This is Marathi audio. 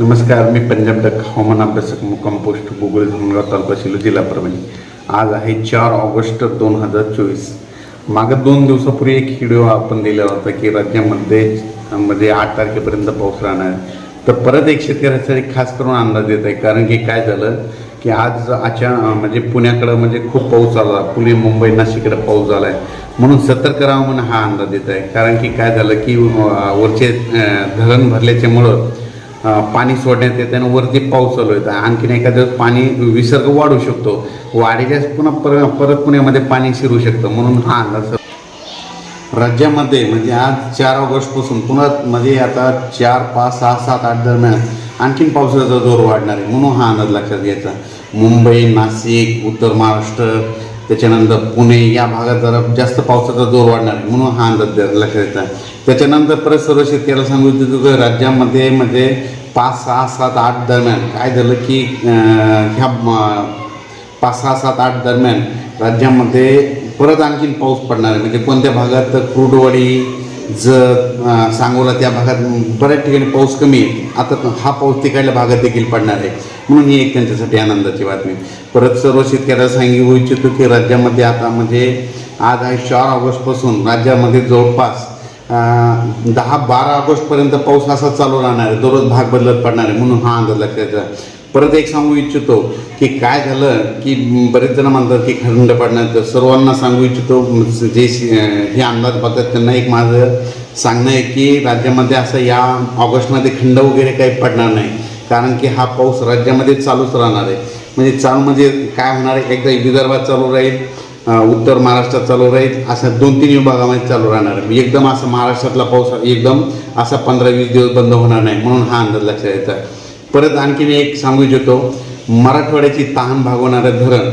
नमस्कार मी पंजाब डक हवामान अभ्यासक मुक्काम पोस्ट गुगल धनगाव तालुका शिलो जिल्हा परभणी. आज आहे चार ऑगस्ट दोन हजार चोवीस. मागं दोन दिवसापूर्वी एक व्हिडिओ आपण दिला होता की राज्यामध्ये मध्ये आठ तारखेपर्यंत पाऊस राहणार. आहे. तर परत एक शेतकऱ्यासाठी खास करून अंदाज येत आहे कारण की काय झालं की आज अचानक म्हणजे पुण्याकडं म्हणजे खूप पाऊस आला. पुणे मुंबई नाशिकडं पाऊस झाला आहे म्हणून सतर्क राहा म्हणून हा अंदाज येत आहे. कारण की काय झालं की वरचे धरण भरल्याच्यामुळं पाणी सोडण्यात येतं आणि वरती पाऊस चालू येतं आणखीन एखाद्या दिवस पाणी विसर्ग वाढू शकतो. वाढीच्या पुन्हा पर परत पुण्यामध्ये पाणी शिरू शकतं. म्हणून हा अंदाज राज्यामध्ये म्हणजे आज चार ऑगस्टपासून पुन्हा मध्ये आता चार पाच सहा सात आठ दरम्यान आणखीन पावसाचा जोर वाढणार आहे. म्हणून हा अंदाज लक्षात घ्यायचा. मुंबई नाशिक उत्तर महाराष्ट्र त्याच्यानंतर पुणे या भागात जरा जास्त पावसाचा जोर वाढणार आहे. म्हणून हा अंदाज द्या- लक्षात घ्यायचा. त्याच्यानंतर परत सर्व शेतकऱ्याला सांगू इच्छितो की राज्यामध्ये म्हणजे पाच सहा सात आठ दरम्यान. काय झालं की ह्या पाच सहा सात आठ दरम्यान राज्यामध्ये परत आणखीन पाऊस पडणार आहे. म्हणजे कोणत्या भागात क्रुडवाडी जत सांगोला त्या भागात बऱ्याच ठिकाणी पाऊस कमी आहे. आता हा पाऊस तिकडल्या भागात देखील पडणार आहे. म्हणून ही एक त्यांच्यासाठी आनंदाची बातमी. परत सर्व शेतकऱ्याला सांगू इच्छितो की राज्यामध्ये आता म्हणजे आज आहे चार ऑगस्टपासून राज्यामध्ये जवळपास दहा बारा ऑगस्टपर्यंत पाऊस असा चालू राहणार आहे. दररोज भाग बदलत पडणार आहे म्हणून हा अंदाज लक्षात परत एक सांगू इच्छितो की काय झालं की बरेच जण म्हणतात की खंड पडणार तर सर्वांना सांगू इच्छितो. जे हे अंदाज बघतात त्यांना एक माझं सांगणं आहे की राज्यामध्ये असं या ऑगस्टमध्ये खंड वगैरे काही पडणार नाही. कारण की हा पाऊस राज्यामध्ये चालूच राहणार आहे. म्हणजे चालू म्हणजे काय होणार आहे? एकदा विदर्भात चालू राहील. उत्तर महाराष्ट्रात चालू राहील. अशा दोन तीन विभागामध्ये चालू राहणार आहे. एकदम असं महाराष्ट्रातला पाऊस एकदम असा पंधरा वीस दिवस बंद होणार नाही म्हणून हा अंदाज लक्षात येतात परत आणखीन एक सांगू इच्छितो. मराठवाड्याची तहान भागवणारं धरण.